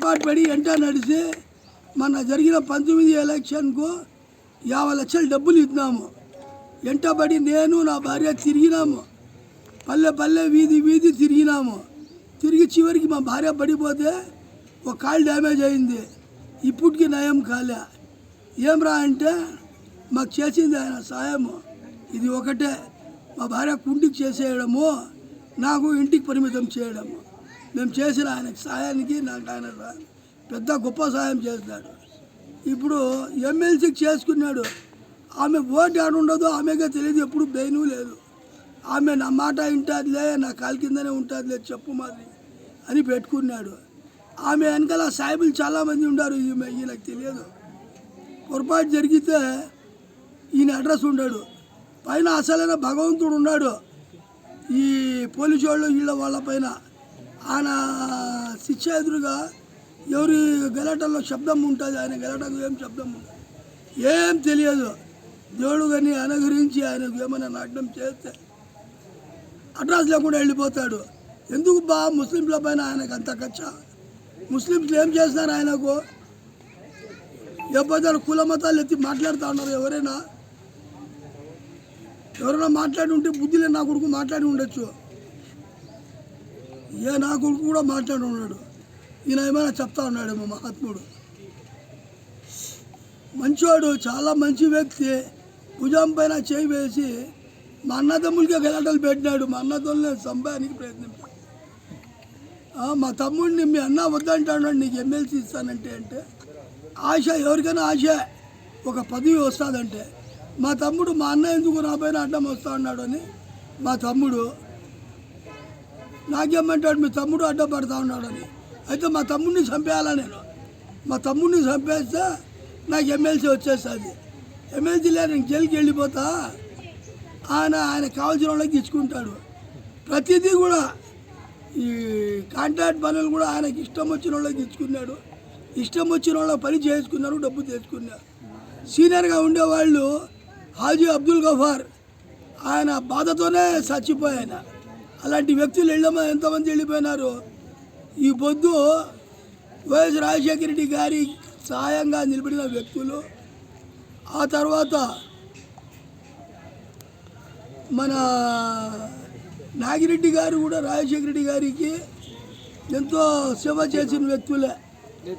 ఏర్పాటు పడి ఎంట నడిచి మన జరిగిన పంతొమ్మిది ఎలక్షన్కు యాభై లక్షలు డబ్బులు ఇద్దాము ఎంటబడి నేను నా భార్య తిరిగినాము. పల్లె పల్లె వీధి వీధి తిరిగినాము. తిరిగి చివరికి మా భార్య పడిపోతే ఒక కాలు డ్యామేజ్ అయింది. ఇప్పటికి నయం కాలే. ఏం రా అంటే మాకు చేసింది ఆయన సాయము. ఇది ఒకటే. మా భార్య కుంటికి చేసేయడము నాకు ఇంటికి పరిమితం చేయడము. మేము చేసిన ఆయనకి సాయానికి నాకు ఆయన పెద్ద గొప్ప సాయం చేస్తాడు. ఇప్పుడు ఎమ్మెల్సీకి చేసుకున్నాడు. ఆమె ఓటు ఎక్కడ ఉండదు ఆమెగా తెలియదు ఎప్పుడు బెయిను లేదు. ఆమె నా మాట వింటాదిలే నా కాలు కిందనే ఉంటుందిలే చెప్పు మాది అని పెట్టుకున్నాడు. ఆమె వెనకాల సాయిబులు చాలామంది ఉన్నారు ఈమె ఈయనకు తెలియదు. పొరపాటు జరిగితే ఈయన అడ్రస్ ఉండడు. పైన అసలైన భగవంతుడు ఉన్నాడు. ఈ పోలీసు వాళ్ళు వీళ్ళ వాళ్ళ పైన ఆయన శిక్ష ఎదురుగా ఎవరి గలాటల్లో శబ్దం ఉంటుంది ఆయన గలాటకు ఏం శబ్దం ఉంటుంది ఏం తెలియదు. దేవుడు కానీ ఆయన గురించి ఆయనకు ఏమైనా నాటడం చేస్తే అడ్రస్ లేకుండా వెళ్ళిపోతాడు. ఎందుకు బా ముస్లింల పైన ఆయనకు అంత కచ్చ ముస్లింస్ ఏం చేస్తున్నారు ఆయనకు? ఎప్పుడైనా కుల మతాలు ఎత్తి మాట్లాడుతూ ఉన్నారు ఎవరైనా? ఎవరైనా మాట్లాడి ఉంటే బుద్ధి లేని నా కొడుకు మాట్లాడి ఉండొచ్చు. ఏ నా కొడుకు కూడా మాట్లాడి ఉన్నాడు. ఈయన ఏమైనా చెప్తా ఉన్నాడు మా మహాత్ముడు. మంచివాడు చాలా మంచి వ్యక్తి. భుజం పైన చేయి వేసి మా అన్నదమ్ములకే గలాటలు పెట్టినాడు. మా అన్నదమ్ములని సంపాదానికి ప్రయత్నించాడు. మా తమ్ముడిని మీ అన్న వద్దంటాడు నీకు ఎమ్మెల్సీ ఇస్తానంటే అంటే ఆశ ఎవరికైనా ఆశ ఒక పదవి వస్తుందంటే మా తమ్ముడు మా అన్న ఎందుకు నా పైన అడ్డం వస్తా ఉన్నాడు అని మా తమ్ముడు నాకేమంటాడు మీ తమ్ముడు అడ్డపడతా ఉన్నాడని. అయితే మా తమ్ముడిని చంపేయాలా నేను? మా తమ్ముడిని చంపేస్తే నాకు ఎమ్మెల్సీ వచ్చేస్తుంది. ఎమ్మెల్సీ లేదు నేను జైలుకి వెళ్ళిపోతా. ఆయన ఆయన కావాల్సిన వాళ్ళకి ఇచ్చుకుంటాడు. ప్రతిదీ కూడా ఈ కాంట్రాక్ట్ పనులు కూడా ఆయనకి ఇష్టం వచ్చిన వాళ్ళకి ఇచ్చుకున్నాడు. ఇష్టం వచ్చిన వాళ్ళ పని చేసుకున్నారు డబ్బు తెచ్చుకున్నారు. సీనియర్గా ఉండేవాళ్ళు హాజీ అబ్దుల్ గఫార్. ఆయన బాధతోనే చచ్చిపోయాయన. అలాంటి వ్యక్తులు వెళ్ళమో ఎంతమంది వెళ్ళిపోయినారు? ఈ పొద్దు వైఎస్ రాజశేఖర రెడ్డి గారి సహాయంగా నిలబడిన వ్యక్తులు ఆ తర్వాత మన నాగిరెడ్డి గారు కూడా రాజశేఖర రెడ్డి గారికి ఎంతో సేవ చేసిన వ్యక్తులే.